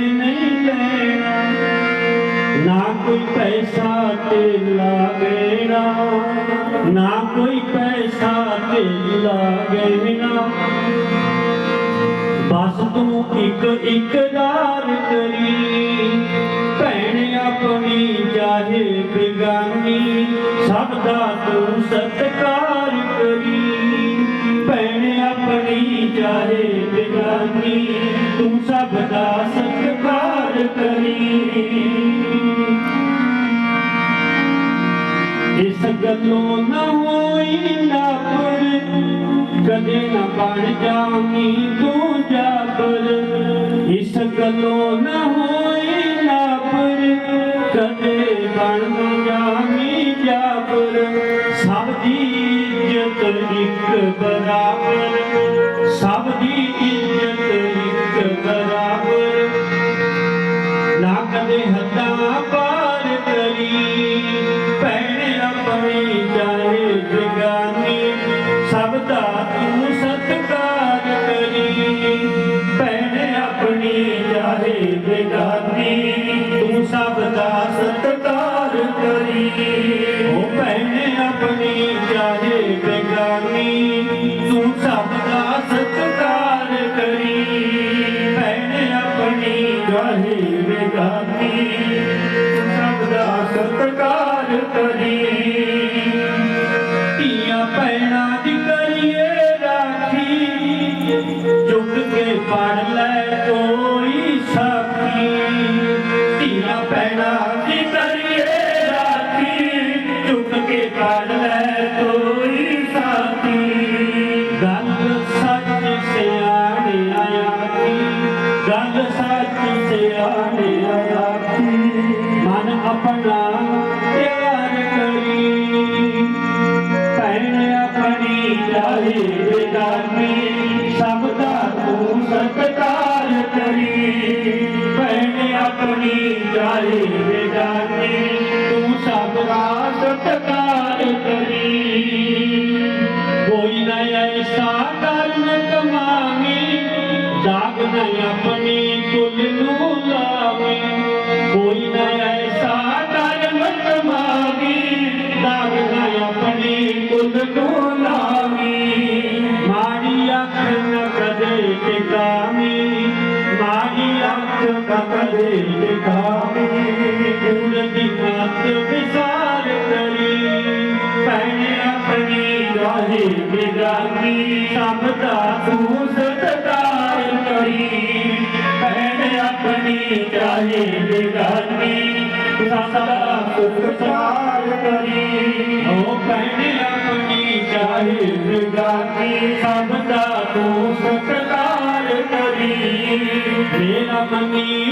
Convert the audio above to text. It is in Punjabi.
ਦਾਜ ਨਹੀਂ ਲੈਣਾ। ਨਾ ਕੋਈ ਪੈਸਾ ਤੇਲਾ ਗਹਿਣਾ ਨਾ ਕੋਈ ਪੈਸਾ ਤੇਲਾ ਗਹਿਣਾ ਬਸ ਤੂੰ ਇੱਕ ਇਕਰਾਰ ਕਰੀ। ਭੈਣ ਆਪਣੀ ਚਾਹੇ ਬਿਗਾਨੀ। ਸਭ ਦਾ ਤੂੰ ਸਤਕਾਰ ਕਰੀ। ਭੈਣ ਆਪਣੀ ਚਾਹੇ ਬਿਗਾਨੀ। ਸਤਕਾਰ ਕਰੀ ਇਸ ਗੱਲੋਂ ਨਾ ਹੋਈ ਨਾ ਪੁਰ ਕਦੇ ਨਾ ਬਣ ਜਾਮੀ ਤੂੰ ਜਾਬਰ ਇਸ ਗੱਲੋਂ ਨਾ ਹੋਈ ਨਾ ਪੁਰ ਕਦੇ ਬਣ ਨਾ ਜਾਮੀ ਜਾਬਰ ਸਭ ਦੀ ਇੱਜ਼ਤ ਇੱਕ ਬਰਾਬਰ ਨਾ ਹੱਦਾਂ ਪਾਰ ਕਰੀ। ਭੈਣ ਆਪਣੀ ਚਾਹੇ ਬਿਗਾਨੀ ਸਭ ਦਾ ਤੂੰ ਸਤਕਾਰ ਕਰੀ। ਭੈਣ ਆਪਣੀ ਚਾਹੇ ਬਿਗਾਨੀ ਤੂੰ ਸਭ ਦਾ ਸਤਕਾਰ ਕਰੀ। ਉਹ ਭੈਣ ਆਪਣੀ ਚਾਹੇ ਬਿਗਾਨੀ, ਤੂੰ ਸਭ ਸਤਕਾਰ ਆਪਣੀ ਚਾਹੇ ਸਭ ਦਾ ਤੂੰ ਸਤਿਕਾਰ ਕਰੀ। ਭੈਣ ਆਪਣੀ ਚਾਹੇ ਬੇਗਾਨੀ ਤੂੰ ਸਭ ਦਾ ਸਤਿਕਾਰ ਕਰੀ। ਕੋਈ ਨਾ ਐਸਾ ਕਰਮ ਕਮਾਵੀ ਦਾਗ ਨਾ ਆਪਣੀ ਕੁਲ ਨੂੰ ਆਪਣੀ ਰਾਹੇ ਬਿਗਾਨੀ ਤੂੰ ਸਤਿਕਾਰ ਕਰੀ। ਭੈਣ ਆਪਣੀ ਚਾਹੇ ਬਿਗਾਨੀ ਸਭ ਦਾ ਕਰੀ। ਓ ਭੈਣ ਆਪਣੀ ਚਾਹੇ ਬਿਗਾਨੀ ਸਭ ਤੂੰ ਸਤਿਕਾਰ ਕਰੀ। ਮੇਰਾ ਮਨੀ